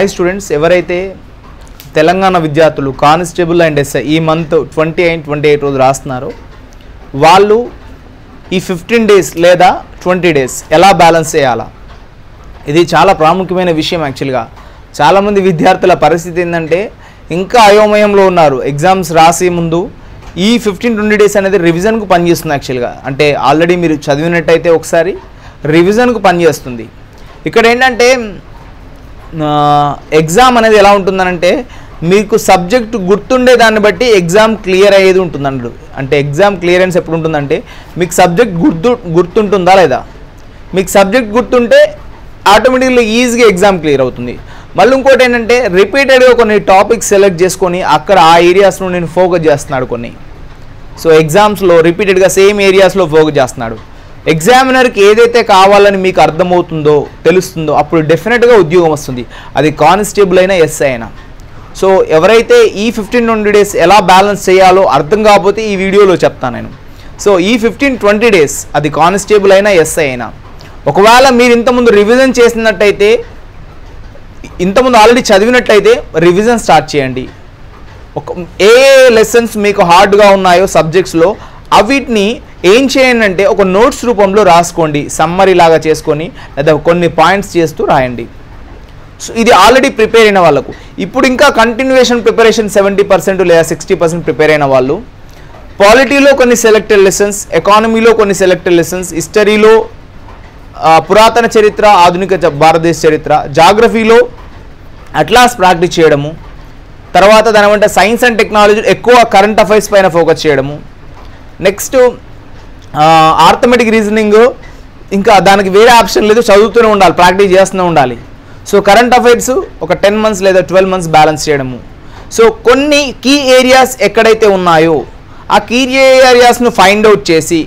High students ఎవరైతే తెలంగాణ విద్యార్థులు constable and SI ఈ month twenty and twenty eight రోజు రాస్తున్నారో వాళ్ళు ఈ ఫిఫ్టీన్ డేస్ లేదా ట్వంటీ డేస్ ఎలా బ్యాలెన్స్ చేయాలా? ఇది చాలా ప్రాముఖ్యమైన విషయం యాక్చువల్గా చాలామంది విద్యార్థుల పరిస్థితి ఏంటంటే ఇంకా అయోమయంలో ఉన్నారు. ఎగ్జామ్స్ రాసే ముందు ఈ ఫిఫ్టీన్ ట్వంటీ డేస్ అనేది రివిజన్కు పనిచేస్తుంది యాక్చువల్గా అంటే ఆల్రెడీ మీరు చదివినట్టయితే ఒకసారి రివిజన్కు పనిచేస్తుంది. ఇక్కడ ఏంటంటే ఎగ్జామ్ అనేది ఎలా ఉంటుందనంటే మీకు సబ్జెక్ట్ గుర్తుండే దాన్ని బట్టి ఎగ్జామ్ క్లియర్ అయ్యేది ఉంటుందండు అంటే ఎగ్జామ్ క్లియరెన్స్ ఎప్పుడు ఉంటుందంటే మీకు సబ్జెక్ట్ గుర్తు గుర్తుంటుందా లేదా? మీకు సబ్జెక్ట్ గుర్తుంటే ఆటోమేటిక్గా ఈజీగా ఎగ్జామ్ క్లియర్ అవుతుంది. మళ్ళీ ఇంకోటి ఏంటంటే రిపీటెడ్గా కొన్ని టాపిక్స్ సెలెక్ట్ చేసుకొని అక్కడ ఆ ఏరియాస్లో నేను ఫోకస్ చేస్తున్నాడు కొన్ని. సో ఎగ్జామ్స్లో రిపీటెడ్గా సేమ్ ఏరియాస్లో ఫోకస్ చేస్తున్నాడు. ఎగ్జామినర్కి ఏదైతే కావాలని మీకు అర్థమవుతుందో తెలుస్తుందో అప్పుడు డెఫినెట్గా ఉద్యోగం వస్తుంది. అది కానిస్టేబుల్ అయినా ఎస్ఐ అయినా. సో ఎవరైతే ఈ ఫిఫ్టీన్ ట్వంటీ డేస్ ఎలా బ్యాలెన్స్ చేయాలో అర్థం కాకపోతే ఈ వీడియోలో చెప్తాను నేను. సో ఈ ఫిఫ్టీన్ ట్వంటీ డేస్ అది కానిస్టేబుల్ అయినా ఎస్ఐ అయినా. ఒకవేళ మీరు ఇంతకుముందు రివిజన్ చేసినట్టయితే ఇంతకుముందు ఆల్రెడీ చదివినట్టయితే రివిజన్ స్టార్ట్ చేయండి. ఒక ఏ లెసన్స్ మీకు హార్డ్గా ఉన్నాయో సబ్జెక్ట్స్లో అవిటిని ఏం చేయండి అంటే ఒక నోట్స్ రూపంలో రాసుకోండి సమ్మరీ లాగా చేసుకొని లేదా కొన్ని పాయింట్స్ చేస్తూ రాయండి. సో ఇది ఆల్రెడీ ప్రిపేర్ అయిన వాళ్ళకు. ఇప్పుడు ఇంకా కంటిన్యూషన్ ప్రిపరేషన్ సెవెంటీ పర్సెంట్ లేదా సిక్స్టీ పర్సెంట్ ప్రిపేర్ అయిన వాళ్ళు పాలిటీలో కొన్ని సెలెక్టెడ్ లెసన్స్ ఎకానమీలో కొన్ని సెలెక్టెడ్ లెసన్స్ హిస్టరీలో పురాతన చరిత్ర ఆధునిక భారతదేశ చరిత్ర జాగ్రఫీలో అట్లాస్ ప్రాక్టీస్ చేయడము తర్వాత దాని వెంట సైన్స్ అండ్ టెక్నాలజీ ఎక్కువ కరెంట్ అఫైర్స్ పైన ఫోకస్ చేయడము. నెక్స్ట్ ఆర్థమెటిక్ రీజనింగ్ ఇంకా దానికి వేరే ఆప్షన్ లేదు చదువుతూనే ఉండాలి ప్రాక్టీస్ చేస్తూనే ఉండాలి. సో కరెంట్ అఫైర్స్ ఒక టెన్ మంత్స్ లేదా ట్వెల్వ్ మంత్స్ బ్యాలెన్స్ చేయడము. సో కొన్ని కీ ఏరియాస్ ఎక్కడైతే ఉన్నాయో ఆ కీ ఏరియాస్ను ఫైండ్ అవుట్ చేసి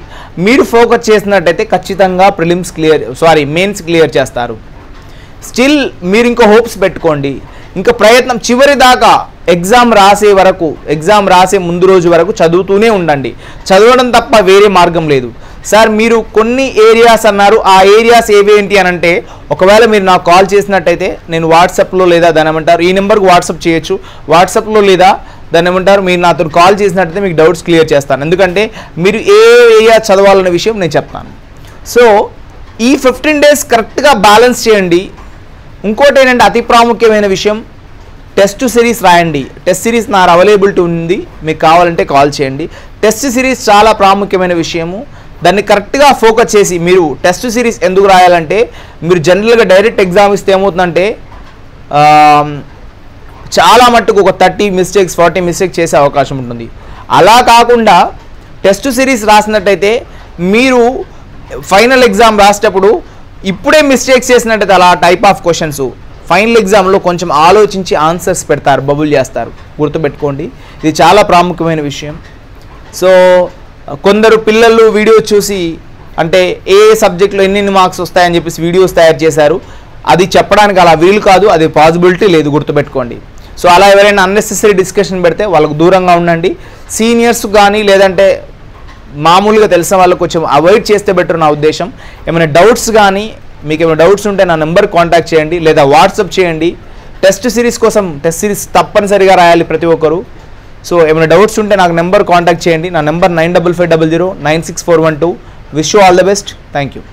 మీరు ఫోకస్ చేసినట్టయితే ఖచ్చితంగా prelims clear sorry mains clear చేస్తారు. స్టిల్ మీరు ఇంకా హోప్స్ పెట్టుకోండి. ఇంకా ప్రయత్నం చివరి దాకా ఎగ్జామ్ రాసే వరకు ఎగ్జామ్ రాసే ముందు రోజు వరకు చదువుతూనే ఉండండి. చదవడం తప్ప వేరే మార్గం లేదు. సార్ మీరు కొన్ని ఏరియాస్ అన్నారు. ఆ ఏరియాస్ ఏవేంటి అని అంటే ఒకవేళ మీరు నాకు కాల్ చేసినట్టయితే నేను వాట్సాప్లో లేదా దాని ఏమంటారు ఈ నెంబర్కి వాట్సాప్ చేయొచ్చు. వాట్సాప్లో లేదా దాన్ని ఏమంటారు మీరు నాతో కాల్ చేసినట్టయితే మీకు డౌట్స్ క్లియర్ చేస్తాను. ఎందుకంటే మీరు ఏ ఏరియా చదవాలనే విషయం నేను చెప్తాను. సో ఈ ఫిఫ్టీన్ డేస్ కరెక్ట్గా బ్యాలెన్స్ చేయండి. ఇంకోటి ఏంటంటే అతి ప్రాముఖ్యమైన విషయం టెస్ట్ సిరీస్ రాయండి. టెస్ట్ సిరీస్ నా అవైలబిలిటీ ఉంది. మీకు కావాలంటే కాల్ చేయండి. టెస్ట్ సిరీస్ చాలా ప్రాముఖ్యమైన విషయము. దాన్ని కరెక్ట్గా ఫోకస్ చేసి మీరు టెస్ట్ సిరీస్ ఎందుకు రాయాలంటే మీరు జనరల్గా డైరెక్ట్ ఎగ్జామ్ ఇస్తే ఏమవుతుందంటే చాలా మట్టుకు ఒక థర్టీ మిస్టేక్స్ ఫార్టీ మిస్టేక్స్ చేసే అవకాశం ఉంటుంది. అలా కాకుండా టెస్ట్ సిరీస్ రాసినట్టయితే మీరు ఫైనల్ ఎగ్జామ్ రాసేటప్పుడు ఇప్పుడే మిస్టేక్స్ చేసినట్టయితే అలా టైప్ ఆఫ్ క్వశ్చన్స్ ఫైనల్ ఎగ్జామ్లో కొంచెం ఆలోచించి ఆన్సర్స్ పెడతారు బబుల్ చేస్తారు. గుర్తుపెట్టుకోండి. ఇది చాలా ప్రాముఖ్యమైన విషయం. సో కొందరు పిల్లలు వీడియో చూసి అంటే ఏ సబ్జెక్ట్లో ఎన్ని మార్క్స్ వస్తాయని చెప్పేసి వీడియోస్ తయారు చేశారు. అది చెప్పడానికి అలా వీలు కాదు అది పాసిబిలిటీ లేదు గుర్తుపెట్టుకోండి. సో అలా ఎవరైనా అన్నెసెసరీ డిస్కషన్ పెడితే వాళ్ళకు దూరంగా ఉండండి. సీనియర్స్ కానీ లేదంటే మామూలుగా తెలిసిన వాళ్ళు కొంచెం అవాయిడ్ చేస్తే బెటర్ నా ఉద్దేశం. ఏమైనా డౌట్స్ కానీ మీకు ఏమైనా డౌట్స్ ఉంటే నా నెంబర్ కాంటాక్ట్ చేయండి లేదా వాట్సాప్ చేయండి. టెస్ట్ సిరీస్ కోసం టెస్ట్ సిరీస్ తప్పనిసరిగా రాయాలి ప్రతి ఒక్కరు. సో ఏమైనా డౌట్స్ ఉంటే నాకు నెంబర్ కాంటాక్ట్ చేయండి. నా number nine double five double zero nine six four one two. Wish you all the best thank you